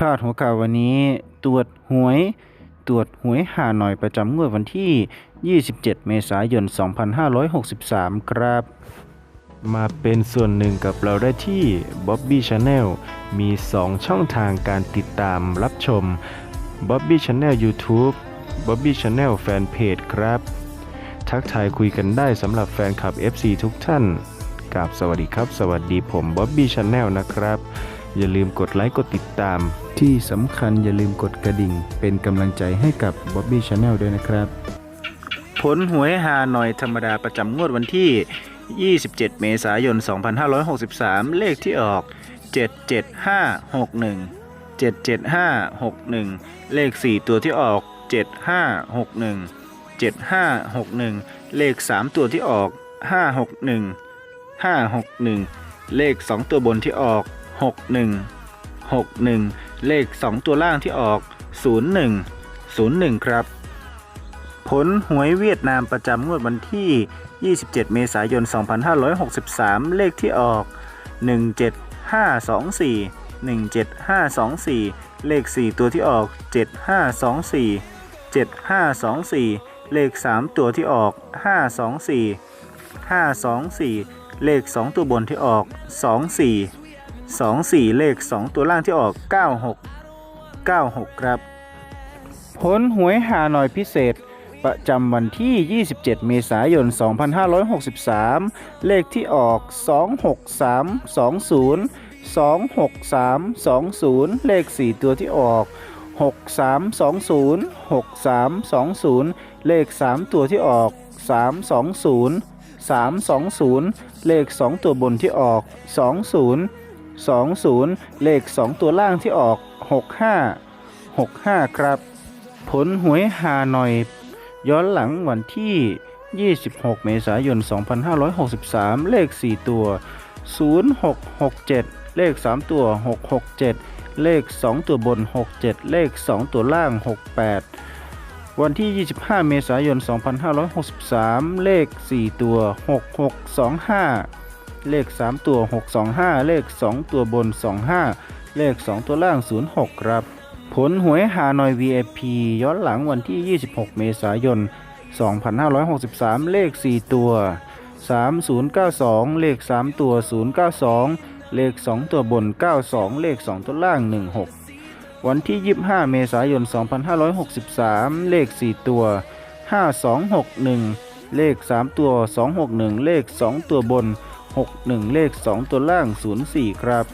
พาดหัวข่าววันนี้ ตรวจหวย ตรวจหวยหาหน่อยประจำงวดวันที่ 27 เมษายน 2563 ครับ มาเป็นส่วนหนึ่งกับเราได้ที่ Bobby Channel มี 2 ช่องทางการติดตามรับชม Bobby Channel YouTube Bobby Channel Fanpage ครับ ทักทายคุยกันได้สำหรับแฟนคลับ FC ทุกท่านกราบสวัสดีครับ สวัสดีผม Bobby Channel นะครับ อย่าลืมกดไลค์กดติดตาม ที่สำคัญอย่าลืมกดกระดิ่ง เป็นกำลังใจให้กับ Bobby Channel ด้วยนะครับ ผลหวยหาหน่อยธรรมดาประจำงวดวันที่ 27 เมษายน 2563 เลขที่ออก 77561 77561 เลข 4 ตัวที่ออก 7561 7561 เลข 3 ตัวที่ออก 561 561 เลข 2 ตัวบนที่ออก 61 61 เลข 2 ตัวล่างที่ออก 01 01 ครับ ผลหวยเวียดนามประจำงวดวันที่ 27 เมษายน 2563 เลขที่ออก 17524 17524 เลข 4 ตัวที่ออก 7524 7524 เลข 3 ตัวที่ออก 524 524 เลข 2 ตัวบนที่ออก 24 24 เลข 2 ตัวล่างที่ออก 96 96 ครับ ผลหวยหาหน่อยพิเศษ ประจำวันที่ 27 เมษายน 2563 เลขที่ออก 26320 26320 เลข 4 ตัวที่ออก 6320 6320 เลข 3 ตัวที่ออก 320 320 เลข 2 ตัวบนที่ออก 20 20 เลข 2 ตัวล่างที่ออก 65 65 ครับ ผลหวยหาหน่อย ย้อนหลังวันที่ 26 เมษายน 2563 เลข 4 ตัว 0667 เลข 3 ตัว 667 เลข 2 ตัวบน 67 เลข 2 ตัวล่าง 68วันที่ 25 เมษายน 2563 เลข 4 ตัว 6625 เลข 3 ตัว 625 เลข 2 ตัวบน 25 เลข 2 ตัวล่าง 06 ครับ ผลหวยหาหน่อย VIP ย้อนหลังวันที่ 26 เมษายน 2563 เลข 4 ตัว 3092 เลข 3 ตัว 092 เลข 2 ตัวบน 92 เลข 2 ตัวล่าง 16 วันที่ 25 เมษายน 2563 เลข 4 ตัว 5261 เลข 3 ตัว 261 เลข 2 ตัวบน 61 เลข 2 ตัวล่าง 04 ครับ